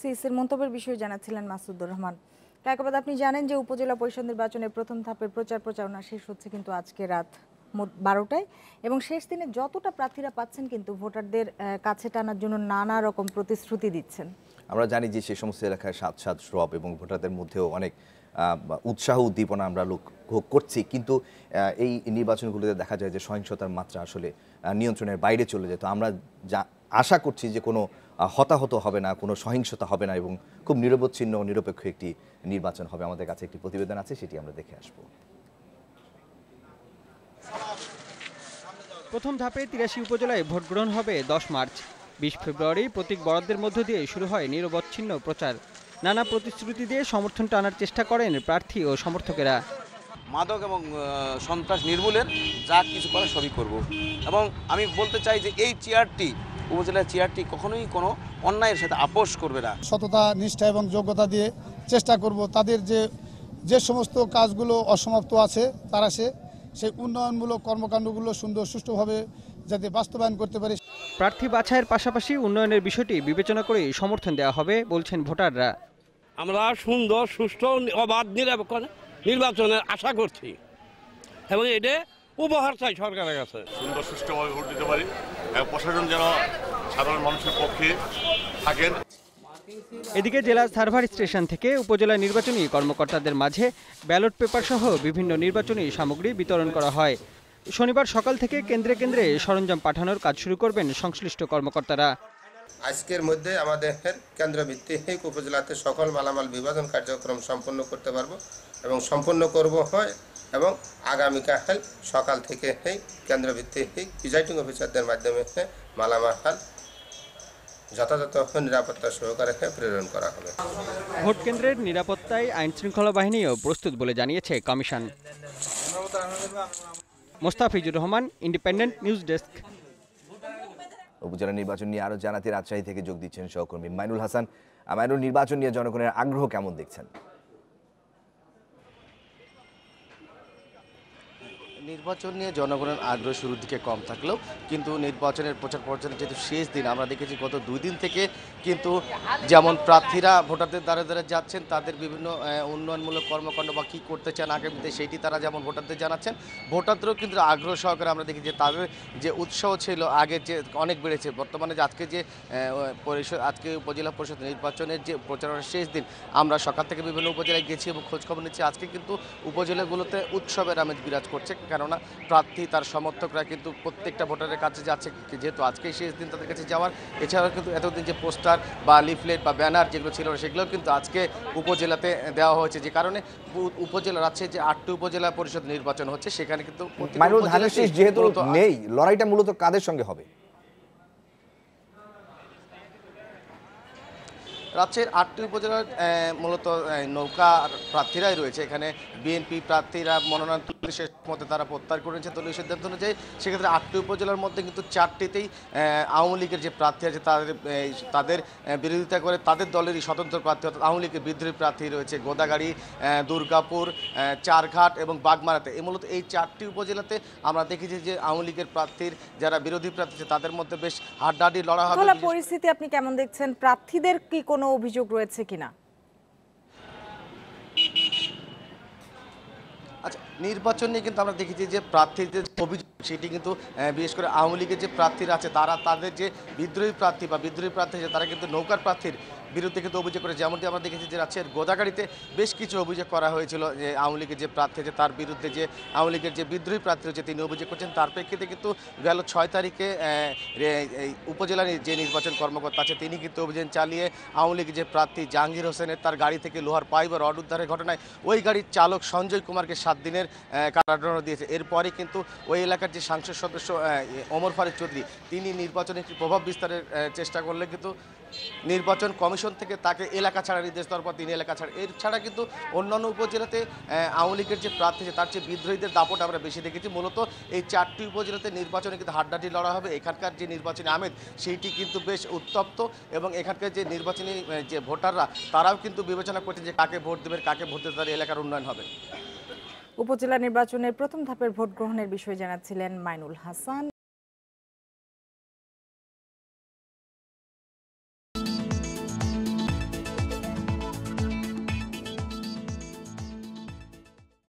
সিইসির মন্তব্যের বিষয়ে জানাচ্ছিলেন মাসুদুর রহমান। কায়কবাদ, আপনি জানেন যে উপজেলা পরিষদ নির্বাচনের প্রথম ধাপের প্রচার প্রচারণা শেষ হচ্ছে কিন্তু আজকে রাত বারোটায় এবং শেষ দিনে যতটা প্রার্থীরা পাচ্ছেন কিন্তু ভোটারদের কাছে টানার জন্য নানা রকম প্রতিশ্রুতি দিচ্ছেন। আমরা জানি যে সে সমস্ত এলাকায় সাত সাত সব এবং ভোটারদের মধ্যেও অনেক উৎসাহ উদ্দীপনা আমরা লোক ভোগ করছি। কিন্তু এই নির্বাচনগুলোতে দেখা যায় যে সহিংসতার মাত্রা আসলে নিয়ন্ত্রণের বাইরে চলে যায় তো আমরা যা আশা করছি যে কোনো হতাহত হবে না, কোনো সহিংসতা হবে না এবং খুব নিরবচ্ছিন্ন নিরপেক্ষ একটি নির্বাচন হবে। আমাদের কাছে একটি প্রতিবেদন আছে, সেটি আমরা দেখে আসব। প্রথম ধাপে তিরাশি উপজেলায় ভোট গ্রহণ হবে দশ মার্চ। বিশ ফেব্রুয়ারি প্রতীক বরাদ্দের মধ্য দিয়ে শুরু হয় নিরবচ্ছিন্ন প্রচার। নানা প্রতিশ্রুতি দিয়ে সমর্থন টানার চেষ্টা করেন প্রার্থী ও সমর্থকেরা। মাদক এবং সন্ত্রাস নির্মূলের যা কিছু করে সবই করব। এবং আমি বলতে চাই যে এই চেয়ারটি উপজেলার চেয়ারটি কখনোই কোনো অন্যায়ের সাথে আপোষ করবে না। সততা নিষ্ঠা এবং যোগ্যতা দিয়ে চেষ্টা করব। তাদের যে যে সমস্ত কাজগুলো অসমাপ্ত আছে তারা সে সেই উন্নয়নমূলক কর্মকাণ্ডগুলো সুন্দর সুষ্ঠুভাবে যাতে বাস্তবায়ন করতে পারে। প্রার্থী বাছাইয়ের পাশাপাশি উন্নয়নের বিষয়টি বিবেচনা করে সমর্থন দেওয়া হবে বলছেন ভোটাররা। আমরা সুন্দর সুষ্ঠু অবাধ নিরপেক্ষ নির্বাচনের আশা করছি। এবং এটা উপহার চাই সরকারের কাছে। সুন্দর সুষ্ঠুভাবে ভোট দিতে পারি। প্রশাসন যেন সাধারণ মানুষের পক্ষে থাকেন। এদিকে জেলা সার্ভার স্টেশন থেকে উপজেলা নির্বাচনী কর্মকর্তাদের মাঝে ব্যালট পেপার সহ বিভিন্ন নির্বাচনী সামগ্রী বিতরণ করা হয়। শনিবার সকাল থেকে কেন্দ্রে কেন্দ্রে সরঞ্জাম পাঠানোর কাজ শুরু করবেন সংশ্লিষ্ট কর্মকর্তারা। আজকের মধ্যে আমাদের কেন্দ্র ভিত্তিক উপজেলাতে সকল মালামাল বিভাজন কার্যক্রম সম্পন্ন করতে পারব এবং সম্পন্ন করব হয় এবং আগামীকাল সকাল থেকে কেন্দ্র ভিত্তিক প্রিজাইডিং অফিসারদের মাধ্যমে মালামাল যথাযথ নিরাপত্তা সহকারে প্রেরণ করা হবে। ভোট কেন্দ্রের নিরাপত্তায় আইন শৃঙ্খলা বাহিনীও প্রস্তুত বলে জানিয়েছে commission. Mostafizur Rahman independent news desk উপজেলা নির্বাচন নিয়ে আরও জানাতে রাজশাহী থেকে যোগ দিচ্ছেন সহকর্মী মাইনুল হাসান। মাইনুল, নির্বাচন নিয়ে জনগণের আগ্রহ কেমন দেখছেন? নির্বাচন নিয়ে জনগণের আগ্রহ শুরুর দিকে কম থাকলেও কিন্তু নির্বাচনের প্রচার প্রচারের যেহেতু শেষ দিন, আমরা দেখেছি গত দুই দিন থেকে কিন্তু যেমন প্রার্থীরা ভোটারদের দ্বারা দ্বারা যাচ্ছেন, তাদের বিভিন্ন উন্নয়নমূলক কর্মকাণ্ড বা কী করতে চান আগামীতে সেইটি তারা যেমন ভোটারদের জানাচ্ছেন, ভোটারদেরও কিন্তু আগ্রহ সহকারে আমরা দেখি যে তাদের যে উৎসাহ ছিল আগে যে অনেক বেড়েছে। বর্তমানে যে আজকে যে পরিষদ, আজকে উপজেলা পরিষদ নির্বাচনের যে প্রচারণার শেষ দিন, আমরা সকাল থেকে বিভিন্ন উপজেলায় গেছি এবং খোঁজখবর নিচ্ছি। আজকে কিন্তু উপজেলাগুলোতে উৎসবের আমেজ বিরাজ করছে। কেননা প্রার্থী তার সমর্থকরা কিন্তু প্রত্যেকটা ভোটারের কাছে যাচ্ছে যেহেতু আজকেই শেষ দিন তাদের কাছে যাওয়ার। এছাড়াও কিন্তু এতদিন যে পোস্টার বা লিফলেট বা ব্যানার যেগুলো ছিল সেগুলো কিন্তু আজকে উপজেলাতে দেওয়া হয়েছে। যে কারণে উপজেলা রাজশাহী যে আটটি উপজেলা পরিষদ নির্বাচন হচ্ছে সেখানে কিন্তু যেহেতু নেই লড়াইটা মূলত কাদের সঙ্গে হবে? রাজ্যের আটটি উপজেলার মূলত নৌকা প্রার্থীরাই রয়েছে। এখানে বিএনপি প্রার্থীরা মনোনয়ন তুলে শেষ মতে তারা প্রত্যাহার করেছে দলীয় সিদ্ধান্ত অনুযায়ী। সেক্ষেত্রে আটটি উপজেলার মধ্যে কিন্তু চারটিতেই আওয়ামী লীগের যে প্রার্থী আছে তাদের তাদের বিরোধিতা করে তাদের দলেরই স্বতন্ত্র প্রার্থী অর্থাৎ আওয়ামী লীগের বিদ্রোহী প্রার্থী রয়েছে গোদাগাড়ি দুর্গাপুর চারঘাট এবং বাগমারাতে। এই মূলত এই চারটি উপজেলাতে আমরা দেখেছি যে আওয়ামী লীগের প্রার্থীর যারা বিরোধী প্রার্থী তাদের মধ্যে বেশ হাড্ডাহাড্ডি লড়া হবে। পরিস্থিতি আপনি কেমন দেখছেন? প্রার্থীদের কি কোনো অভিযোগ রয়েছে কিনা? আচ্ছা নির্বাচন নিয়ে কিন্তু আমরা দেখেছি যে প্রার্থীদের অভিযোগ, সেটি কিন্তু বিশেষ করে আওয়ামী লীগের যে প্রার্থীরা আছে, তারা তাদের যে বিদ্রোহী প্রার্থী বা বিদ্রোহী প্রার্থী আছে, তারা কিন্তু নৌকার প্রার্থীর বিরুদ্ধে কিন্তু অভিযোগ করে যেমনটি আমরা দেখেছি যে রাজ্যের গোদাগাড়িতে বেশ কিছু অভিযোগ করা হয়েছিল যে আওয়ামী লীগের যে প্রার্থী আছে, তার বিরুদ্ধে যে আওয়ামী লীগের যে বিদ্রোহী প্রার্থী রয়েছে, তিনি অভিযোগ করছেন। তার প্রেক্ষিতে কিন্তু গেল ছয় তারিখে উপজেলার যে নির্বাচন কর্মকর্তা আছে, তিনি কিন্তু অভিযান চালিয়ে আওয়ামী লীগের যে প্রার্থী জাহাঙ্গীর হোসেনের তার গাড়ি থেকে লোহার পাইপ বা রড উদ্ধারের ঘটনায় ওই গাড়ির চালক সঞ্জয় কুমারকে সাত দিনের কারাদণ্ড দিয়েছে। এরপরই কিন্তু ওই এলাকার যে সাংসদ সদস্য ওমর ফারুক চৌধুরী, তিনি নির্বাচনে একটি প্রভাব বিস্তারের চেষ্টা করলে কিন্তু নির্বাচন কমিশন থেকে তাকে এলাকা ছাড়া নির্দেশ দেওয়ার পর তিনি এলাকা ছাড়া এছাড়া কিন্তু অন্যান্য উপজেলাতে আওয়ামী লীগের যে প্রার্থী আছে, তার চেয়ে বিদ্রোহীদের দাপট আমরা বেশি দেখেছি। মূলত এই চারটি উপজেলাতে নির্বাচনে কিন্তু হাড্ডাহাড্ডি লড়া হবে। এখানকার যে নির্বাচনী আমেদ সেইটি কিন্তু বেশ উত্তপ্ত এবং এখানকার যে নির্বাচনী যে ভোটাররা, তারাও কিন্তু বিবেচনা করছেন যে কাকে ভোট দেবেন, কাকে ভোট দিতে তাদের এলাকার উন্নয়ন হবে। উপজেলা নির্বাচনের প্রথম ধাপের ভোট গ্রহণের বিষয়ে জানাচ্ছিলেন মাইনুল হাসান।